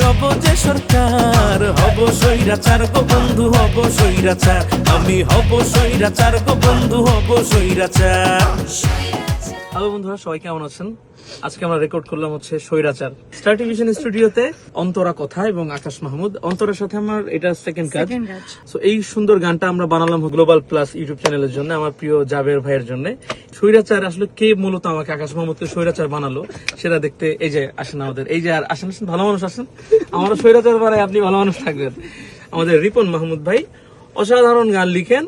রব যে সরকার, হব সৈরাচার গো বন্ধু, হব সৈরাচার আমি হব সৈরাচার গো বন্ধু, হব সৈরাচার হ্যালো বন্ধুরা সবাই কেমন আছেন? আজকে আমরা রেকর্ড করলাম হচ্ছে স্বৈরাচার। স্টার টেলিভিশন স্টুডিওতে অন্তরা কথা এবং আকাশ মাহমুদ। অন্তরার সাথে আমার এটা সেকেন্ড কাজ সো এই সুন্দর গানটা আমরা বানালাম গ্লোবাল প্লাস ইউটিউব চ্যানেলের জন্য আমার প্রিয় জাবের ভাইয়ের জন্য। স্বৈরাচার আসলে কে মূলত আমাকে আকাশ মাহমুদকে স্বৈরাচার বানালো সেটা দেখতে এই যে আসেন আমাদের। এই যে আর আসেন আসেন ভালো মানুষ আসেন। আমারও স্বৈরাচার বানায় আপনি ভালো মানুষ থাকবেন। আমাদের রিপন মাহমুদ ভাই অসাধারণ গান লিখেন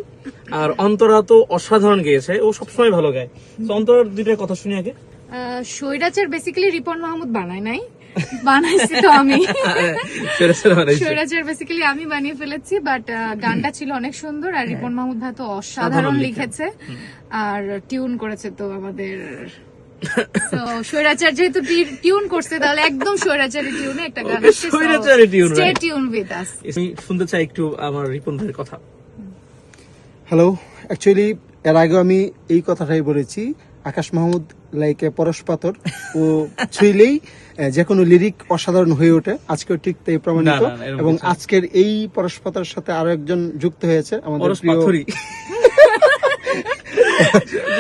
আর অন্তরা তো অসাধারণ গেয়েছে ও সবসময় ভালো গায়। তো অন্তরার দুইটা কথা শুনি আগে। স্বৈরাচার বেসিক্যালি রিপন মাহমুদ বানায় নাই। বানাইছি তো আমি। স্বৈরাচার বেসিক্যালি আমি বানিয়ে ফেলেছি বাট গানটা ছিল অনেক সুন্দর আর রিপন মাহমুদ ভাই তো অসাধারণ লিখেছে। আর টিউন করেছে তো আমাদের স্বৈরাচার যেহেতু টিউন করছে তাহলে একদম স্বৈরাচারের টিউনে একটা গান স্বৈরাচারের tune, stay tune with us আমি শুনতে চাই একটু আমার রিপন ভাইয়ের কথা। হ্যালো অ্যাকচুয়ালি এর আগে আমি এই কথাটাই বলেছি। আকাশ মাহমুদ লাইক পরশ পাথর ও ছুঁইলেই যে কোনো লিরিক অসাধারণ হয়ে ওঠে। আজকেও ঠিক তাই প্রমাণিত। এবং আজকের এই পরশ পাথরের সাথে আরও একজন যুক্ত হয়েছে আমাদের প্রিয়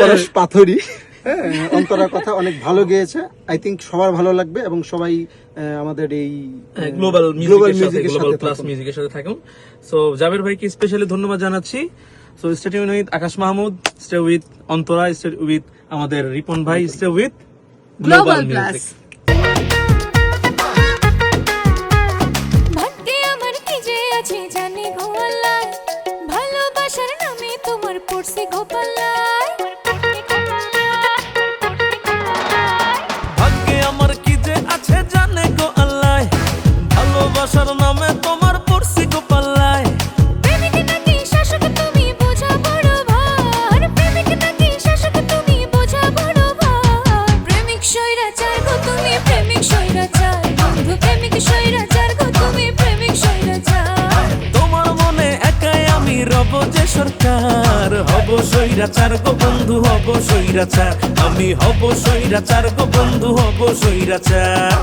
পরশ পাথরি হ্যাঁ, অন্তরার কথা অনেক ভালো গেয়েছে। আই থিঙ্ক সবার ভালো লাগবে এবং সবাই আহ, আমাদের এই গ্লোবাল গ্লোবাল মিউজিকের সাথে থাকুন। মিউজিকের সাথে থাকুন। সো জাবের ভাইকে স্পেশালি ধন্যবাদ জানাচ্ছি। So stay tune with Akash Mahmud stay with Antara stay with আমাদের রিপন ভাই স্টে উইথ গ্লোবাল প্লাস সরকার হব সৈরাচার গো বন্ধু হব সৈরাচার আমি হব সৈরাচার গো বন্ধু হব সৈরাচার